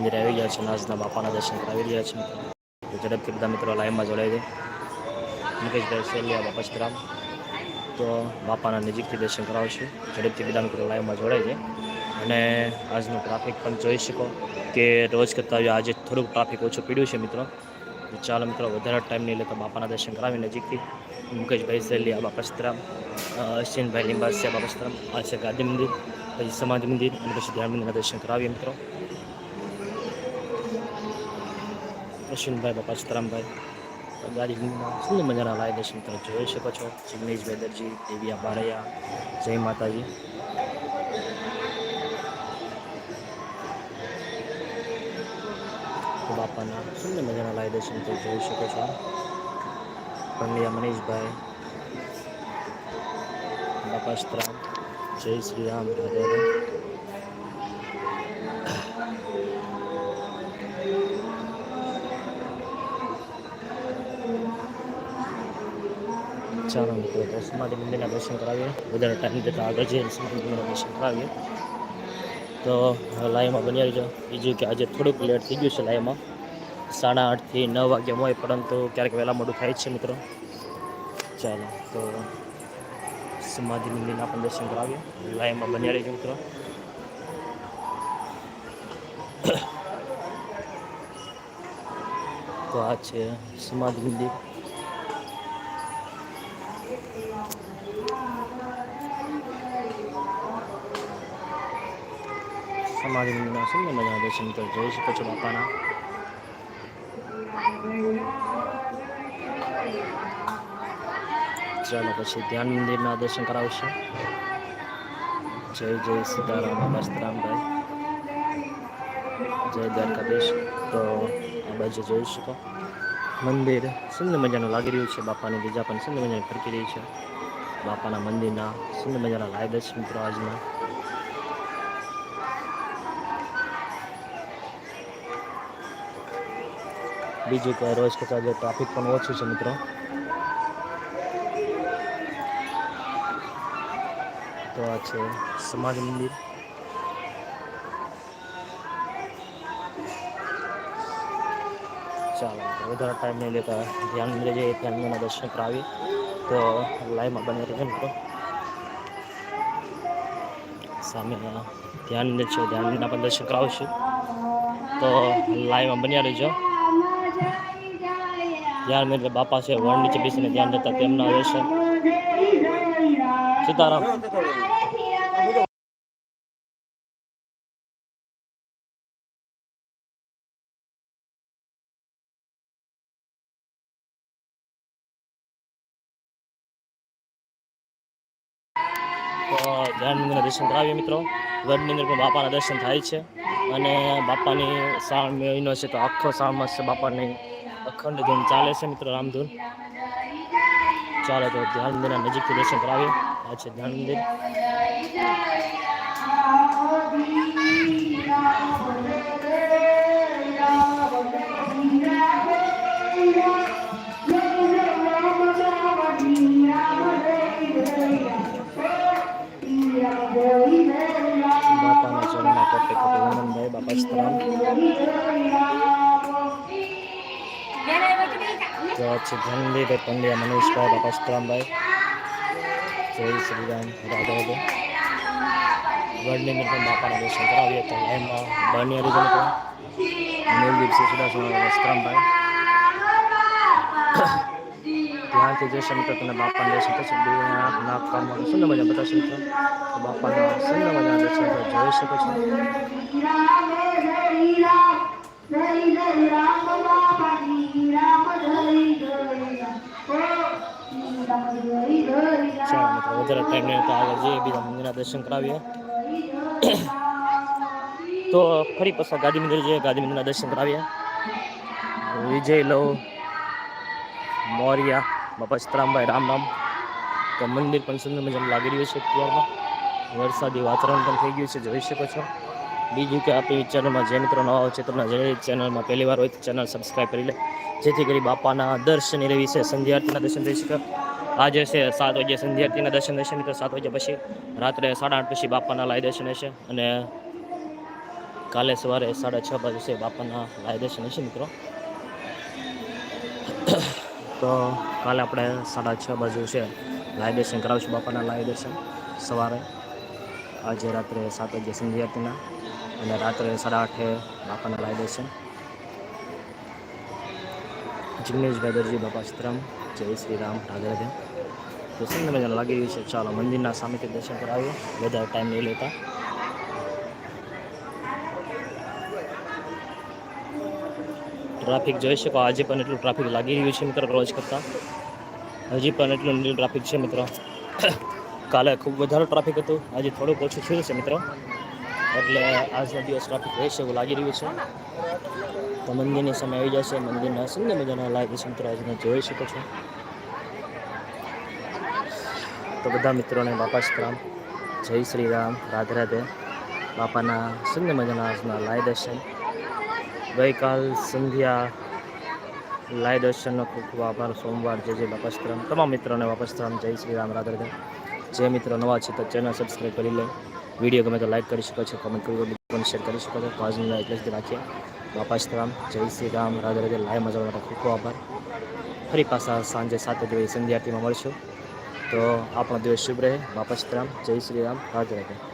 મંદિરે આવી ગયા છે નાજના બાપાના દર્શન કરાવી રહ્યા છે. તો ઝડપથી બધા મિત્રો લાઈનમાં જોડાઈ દે. મુકેશભાઈ સેલિયા બાપા સીતરામ તો બાપાના નજીકથી દર્શન કરાવશું. ઝડપથી બધા મિત્રો લાઈવમાં જોડાઈ છે અને આજનું ટ્રાફિક પણ જોઈ શકો કે રોજ કરતાં આજે થોડુંક ટ્રાફિક ઓછું પીડ્યું છે મિત્રો. ચાલો મિત્રો, વધારે ટાઈમ નહીં લેતા બાપાના દર્શન કરાવી નજીકથી. મુકેશભાઈ સેલિયા બાપા સીતરામ અશ્વિનભાઈ લિંબાસિયા બાપા સીતરામ આ છે ગાંધી મંદિર, પછી સમાધિ મંદિર, અને પછી ધ્યાન મંદિરના દર્શન કરાવીએ મિત્રો. અશ્વિનભાઈ બાપા સીતરામભાઈ, ગાડી સુંદર મજાના લાય દર્શન તમે જોઈ શકો છો, જિગ્નેશભાઈ દરજી, દેવિયા બારૈયા, જય માતાજી. બાપાના સુંદર મજાના લાય દર્શન તમે જોઈ શકો છો. પંડ્યા મનીષભાઈ, બાપા સીતરામ, જય શ્રી રામ રાધે. ચાલો મિત્રો તો સમાધિ મંદિરના દર્શન કરાવીએ. વધારે ટાઈમ જતાં આગળ જઈએ સમાધિ મંદિરના દર્શન કરાવીએ. તો લાઈવમાં બની રહીજો. બીજું કે આજે થોડુંક લેટ થઈ ગયું છે લાઈવમાં સાડા આઠથી નવ વાગ્યા હોય, પરંતુ ક્યારેક વહેલા મોડું થાય છે મિત્રો. ચાલો, તો સમાધિ મંદિરના પણ દર્શન કરાવીએ. લાઈવમાં બન્યા રહીજો મિત્રો. તો આ છે સમાધિ મંદિર. સમાધિ મંદિરના સુંદર મજાના દર્શન તો જોઈ શકો છો બાપાના. ચાલો પછી ધ્યાન મંદિરના દર્શન કરાવશે. જય જય સીતારામ વસ્ત્રામભાઈ જય દ્વારકાધીશ. તો આ બાજુ જોઈ શકો. મંદિર. સુંદર મજાનું લાગી રહ્યું છે બાપાની બીજા પણ સુંદર મજાની ફરકી રહી છે. બાપાના મંદિરના સુંદર મજાના લાય દર્શન મિત્રો આજના. બીજું કે રોજ કરતાં જે ટ્રાફિક પણ ઓછું છે મિત્રો. તો આ છે સમાજ મંદિર. ચાલો, વધારે ટાઈમ નહીં લેતા. ધ્યાન મંદિરે જઈએ મંદિરના દર્શન કરાવી તો લાઈવમાં બની રહેજો મિત્રો. સામે ધ્યાન મંદિર છે ધ્યાન મંદિરના પણ દર્શન કરાવશું. તો લાઈવમાં બન્યા રહેજો. ધ્યાન મંદિર બાપા છે, વણ નીચે બેસીને ધ્યાન દેતા તેમના દર્શન. સીતારામ. તો ધ્યાન મંદિરના દર્શન કરાવીએ મિત્રો. ગઢની અંદર પણ બાપાના દર્શન થાય છે. અને બાપાની શ્રાવણ મહિનો છે તો આખો શ્રાવણ માસ છે બાપાની. અખંડ ધૂન ચાલે છે મિત્રો રામધૂન ચાલો તો ધ્યાન મંદિરના નજીકથી દર્શન કરાવીએ. આ છે ધ્યાન મંદિર વંદનભાઈ બાપા સીતારામ તો આ છે મંદિર પંડ્યા મનીષભાઈ બાપા સીતારામભાઈ જય શ્રી રામ રાધે ગઢની અંદર પણ બાપાના દર્શન કરાવીએ તો એમાં બની નીલદીપ સિંહ વસ્ત્રામભાઈ ત્યાંથી જશે મિત્રો તમને બાપાના દર્શન થશે બે નાક કામમાં સુંદર મજા બતાવશે મિત્રો તો બાપાના સુંદર મજાના દર્શન તમે જોઈ શકો છો ચાલો મિત્રો વધારે ટાઈમ નહીં તો આગળ જઈએ બીજા મંદિરના દર્શન કરાવીએ તો ફરી પાછા ગાંધી મંદિર જઈએ ગાંધી મંદિરના દર્શન કરાવીએ વિજય લવ મોરિયા બાપા સીતરામભાઈ રામ રામ. તો મંદિર પણ સુંદર મજાનું લાગી રહ્યું છે અત્યારમાં. વરસાદી વાતાવરણ પણ થઈ ગયું છે, જોઈ શકો છો. બીજું કે આપણી ચેનલમાં જે મિત્રો નવા હોય છે, તમને જે ચેનલમાં પહેલી વાર હોય તો ચેનલ સબસ્ક્રાઈબ કરી લે. જેથી કરી બાપાના દર્શન એ વિશે સંધ્યાર્થીના દર્શન થઈ શકે. આજે છે સાત વાગે સંધ્યાર્થીના દર્શન થશે મિત્રો, સાત વાગ્યા પછી. રાત્રે સાડા આઠ પછી બાપાના લાય દર્શન હશે અને કાલે સવારે સાડા છ બાજુ છે બાપાના લાય દર્શન હશે મિત્રો. તો કાલે આપણે સાડા છ બાજુ છે લાઈવ દર્શન કરાવશું બાપાના લાઈવ દર્શન સવારે. આજે રાત્રે સાત વાગે સંધ્યા આરતીના અને રાત્રે સાડા આઠે બાપાના લાઈવ દર્શન જિગ્નેશભાઈ દરજી, બાપા સીતરામ, જય શ્રી રામ રાધે તો સુંદર મજાનું લાગી રહ્યું છે, ચાલો મંદિરના સામેથી દર્શન કરાવીએ. વધારે ટાઈમ નહીં લેતા. ટ્રાફિક જોઈ શકો. આજે પણ એટલું ટ્રાફિક લાગી રહ્યું છે મિત્રો રોજ કરતાં. હજી પણ એટલું ટ્રાફિક છે મિત્રો. કાલે ખૂબ વધારે ટ્રાફિક હતું. આજે થોડુંક ઓછું થયું છે મિત્રો. એટલે આજનો દિવસ ટ્રાફિક રહેશે એવું લાગી રહ્યું છે. તો મંદિરની સામે આવી જશે. મંદિરના સુંદર મજાના લાઈવ મિત્રો. આજને જોઈ શકો છો. તો બધા મિત્રોને બાપા શ્રામ જય શ્રી રામ. રાધે રાધે. બાપાના સુંદર મજાના આજના લાય દર્શન ગઈકાલ સંધ્યા લાય દર્શનનો ખૂબ ખૂબ આભાર. સોમવાર જે જે બાપા તમામ મિત્રોને બાપા જય શ્રી રામ, રાધે જે મિત્રો નવા છે તો ચેનલ સબસ્ક્રાઈબ કરી લે. વીડિયો ગમે તો લાઈક કરી શકો છો કોમેન્ટ કરી પણ શેર કરી શકો છો. આજનું એટલે જ રાખીએ. બાપા જય શ્રી રામ, રાધે રાધે. લાય મજા માટે ખૂબ ખૂબ આભાર. ફરી પાછા સાંજે સાત વાગે સંધ્યા આરતીમાં મળશું. તો આપણો દિવસ શુભ રહે. બાપા જય શ્રી રામ, રાધે રાધે.